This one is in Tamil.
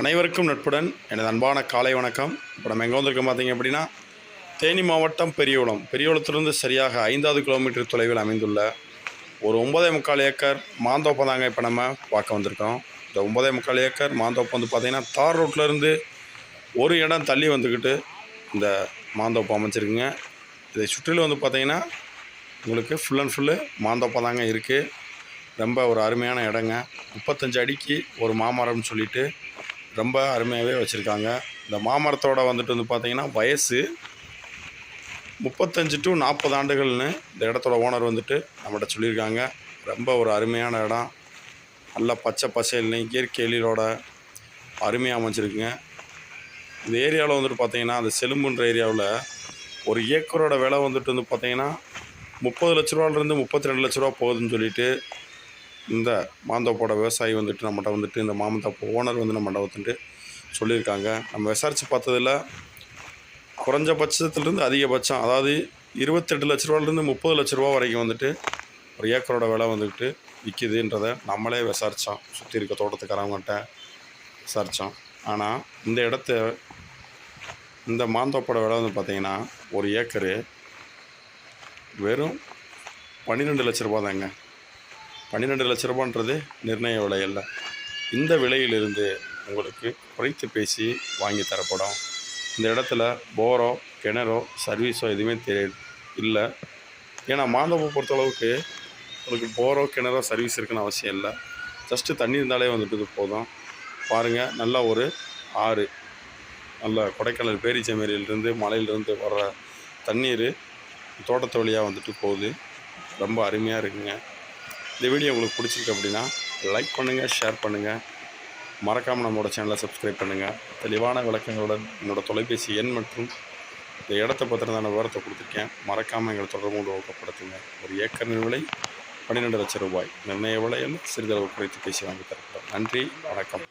அனைவருக்கும் நட்புடன் எனது அன்பான காலை வணக்கம். இப்போ நம்ம எங்கே வந்திருக்கோம் பார்த்தீங்க அப்படின்னா தேனி மாவட்டம் பெரியகுளம் பெரியகுளத்திலிருந்து சரியாக ஐந்தாவது கிலோமீட்டர் தொலைவில் அமைந்துள்ள ஒரு ஒன்பதே முக்கால் ஏக்கர் மாந்தோப்பம் தாங்க இப்போ நம்ம பார்க்க வந்திருக்கோம். இந்த ஒன்பதே முக்கால் ஏக்கர் மாந்தோப்பம் வந்து பார்த்திங்கன்னா தார் ரோட்லேருந்து ஒரு இடம் தள்ளி வந்துக்கிட்டு இந்த மாந்தோப்பம் அமைச்சிருக்குங்க இதை சுற்றிலும் வந்து பார்த்திங்கன்னா உங்களுக்கு ஃபுல் அண்ட் ஃபுல்லு மாந்தோப்பம் தாங்க இருக்குது ரொம்ப ஒரு அருமையான இடங்க. முப்பத்தஞ்சு அடிக்கு ஒரு மாமரம்னு சொல்லிவிட்டு ரொம்ப அருமையாகவே வச்சுருக்காங்க. இந்த மாமரத்தோட வந்துட்டு வந்து பார்த்திங்கன்னா வயசு முப்பத்தஞ்சு டு நாற்பது ஆண்டுகள்னு இந்த இடத்தோட ஓனர் வந்துட்டு நம்மகிட்ட சொல்லியிருக்காங்க. ரொம்ப ஒரு அருமையான இடம். நல்ல பச்சை பசேல்னு இயற்கை எழிலோட அருமையாக அமைச்சிருக்குங்க இந்த ஏரியாவில் வந்துட்டு பார்த்திங்கன்னா அந்த செலும்புன்ற ஏரியாவில் ஒரு ஏக்கரோட விலை வந்துட்டு வந்து பார்த்திங்கன்னா முப்பது லட்ச ரூபாலேருந்து முப்பத்தி ரெண்டு லட்ச ரூபா போகுதுன்னு சொல்லிட்டு இந்த மாந்தோப்போட விவசாயி வந்துட்டு நம்மகிட்ட வந்துட்டு இந்த மாமந்தோப்பு ஓனர் வந்து நம்மகிட்ட வந்துட்டு சொல்லியிருக்காங்க. நம்ம விசாரித்து பார்த்ததில் குறைஞ்சபட்சத்துலேருந்து அதிகபட்சம் அதாவது இருபத்தெட்டு லட்ச ரூபாலேருந்து முப்பது லட்ச ரூபா வரைக்கும் வந்துட்டு ஒரு ஏக்கரோட விலை வந்துக்கிட்டு விற்கிதுன்றதை நம்மளே விசாரித்தோம் சுற்றி இருக்க தோட்டத்துக்காரவங்கள்ட்ட விசாரித்தோம் ஆனால் இந்த இடத்த இந்த மாந்தோப்போட விலை வந்து பார்த்திங்கன்னா ஒரு ஏக்கரு வெறும் பன்னிரெண்டு லட்ச ரூபா தாங்க பன்னிரெண்டு லட்ச ரூபான்றது நிர்ணய விலை அல்ல. இந்த விலையிலிருந்து உங்களுக்கு குறைத்து பேசி வாங்கி தரப்படும். இந்த இடத்துல போரோ கிணறோ சர்வீஸோ எதுவுமே தெரிய இல்லை. ஏன்னா மாந்தோப்பை பொறுத்தளவுக்கு உங்களுக்கு போரோ கிணறோ சர்வீஸ் இருக்குன்னு அவசியம் இல்லை. ஜஸ்ட்டு தண்ணி இருந்தாலே வந்துட்டு இது போதும். பாருங்கள் நல்ல ஒரு ஆறு. நல்ல கொடைக்கானல் பேரிச்சமேரியிலிருந்து மலையிலிருந்து வர்ற தண்ணீர் தோட்டத்து வழியாக வந்துட்டு போகுது. ரொம்ப அருமையாக இருக்குங்க. இந்த வீடியோ உங்களுக்கு பிடிச்சிருக்கு அப்படின்னா லைக் பண்ணுங்கள் ஷேர் பண்ணுங்கள் மறக்காமல் நம்மளோட சேனலை சப்ஸ்கிரைப் பண்ணுங்கள் தெளிவான விளக்கங்களுடன் என்னோடய தொலைபேசி எண் மற்றும் இந்த இடத்த பற்றினதான விவரத்தை கொடுத்துருக்கேன். மறக்காமல் எங்களை தொடர்பு கொண்டு ஊக்கப்படுத்துங்க. ஒரு ஏக்கரின் விலை பன்னிரெண்டு லட்சம் ரூபாய். நிர்ணய விலையில் சிறிதளவு குறைத்து பேசி வாங்கி தரப்படும். நன்றி வணக்கம்.